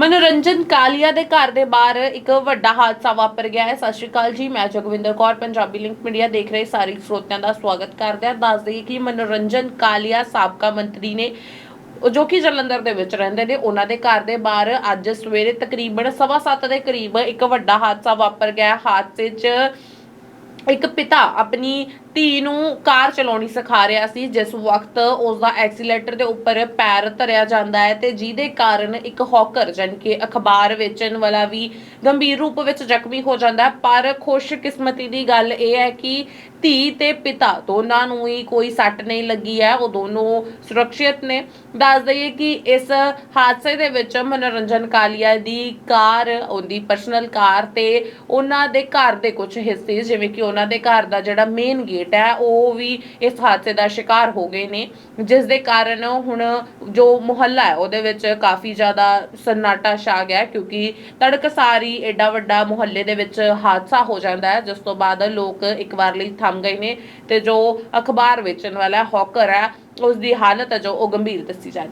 ਮਨੋਰੰਜਨ ਕਾਲੀਆ ਦੇ ਘਰ ਦੇ ਬਾਹਰ ਇੱਕ ਵੱਡਾ ਹਾਦਸਾ ਵਾਪਰ ਗਿਆ ਹੈ। ਸਤਿ ਸ਼੍ਰੀ ਅਕਾਲ ਜੀ, ਮੈਂ ਜਗਵਿੰਦਰ ਕੌਰ, ਪੰਜਾਬੀ ਲਿੰਕ ਮੀਡੀਆ ਦੇਖ ਰਹੇ ਸਾਰੇ ਸਰੋਤਿਆਂ ਦਾ ਸਵਾਗਤ ਕਰਦੇ ਹਾਂ। ਦੱਸ ਦਈਏ ਕਿ ਮਨੋਰੰਜਨ ਕਾਲੀਆ ਸਾਬਕਾ ਮੰਤਰੀ ਨੇ, ਉਹ ਜੋ ਕਿ ਜਲੰਧਰ ਦੇ ਵਿੱਚ ਰਹਿੰਦੇ ਨੇ, ਉਹਨਾਂ ਦੇ ਘਰ ਦੇ ਬਾਹਰ ਅੱਜ ਸਵੇਰੇ ਤਕਰੀਬਨ 7:30 ਦੇ ਕਰੀਬ ਇੱਕ ਵੱਡਾ ਹਾਦਸਾ ਵਾਪਰ ਗਿਆ। ਹਾਦਸੇ 'ਚ ਇੱਕ ਪਿਤਾ ਆਪਣੀ ਧੀ ਨੂੰ ਕਾਰ ਚਲਾਉਣੀ ਸਿਖਾ ਰਿਹਾ ਸੀ, ਜਿਸ ਵਕਤ ਉਸ ਦਾ ਐਕਸੀਲੇਟਰ ਦੇ ਉੱਪਰ ਪੈਰ ਧਰਿਆ ਜਾਂਦਾ ਹੈ ਤੇ ਜਿਹਦੇ ਕਾਰਨ ਇੱਕ ਹੌਕਰ ਜਾਣੀ ਕਿ ਅਖਬਾਰ ਵੇਚਣ ਵਾਲਾ ਵੀ ਗੰਭੀਰ ਰੂਪ ਵਿੱਚ ਜ਼ਖਮੀ ਹੋ ਜਾਂਦਾ ਹੈ। ਪਰ ਖੁਸ਼ਕਿਸਮਤੀ ਦੀ ਗੱਲ ਇਹ ਹੈ ਕਿ ਧੀ ਤੇ ਪਿਤਾ ਦੋਨਾਂ ਨੂੰ ਹੀ ਕੋਈ ਸੱਟ ਨਹੀਂ ਲੱਗੀ ਹੈ, ਉਹ ਦੋਨੋਂ ਸੁਰੱਖਿਅਤ ਨੇ। ਦੱਸ ਦਈਏ ਕਿ ਇਸ ਹਾਦਸੇ ਦੇ ਵਿੱਚ ਮਨੋਰੰਜਨ ਕਾਲੀਆ ਦੀ ਕਾਰ, ਉਹਦੀ ਪਰਸਨਲ ਕਾਰ ਤੇ ਉਹਨਾਂ ਦੇ ਘਰ ਦੇ ਕੁਝ ਹਿੱਸੇ, ਜਿਵੇਂ ਕਿ ਉਹਨਾਂ ਦੇ ਘਰ ਦਾ ਜਿਹੜਾ ਮੇਨ ਗੇਟ ਹੈ, ਉਹ ਵੀ ਇਸ ਹਾਦਸੇ ਦਾ ਸ਼ਿਕਾਰ ਹੋ ਗਏ ਨੇ। ਜਿਸ ਦੇ ਕਾਰਨ ਹੁਣ ਜੋ ਮੁਹੱਲਾ ਹੈ, ਉਹਦੇ ਵਿੱਚ ਕਾਫੀ ਜ਼ਿਆਦਾ ਸਨਾਟਾ ਛਾ ਗਿਆ ਹੈ, ਕਿਉਂਕਿ ਤੜਕਸਾਰੀ ਐਡਾ ਵੱਡਾ ਮੁਹੱਲੇ ਦੇ ਵਿੱਚ ਹਾਦਸਾ ਹੋ ਜਾਂਦਾ ਹੈ, ਜਿਸ ਤੋਂ ਬਾਅਦ ਲੋਕ ਇੱਕ ਵਾਰ ਲਈ ਥੰਮ ਗਏ ਨੇ ਤੇ ਜੋ ਅਖਬਾਰ ਵੇਚਣ ਵਾਲਾ ਹੌਕਰ ਹੈ ਉਸ ਦੀ ਹਾਲਤ ਹੈ ਜੋ ਉਹ ਗੰਭੀਰ ਦੱਸੀ ਜਾ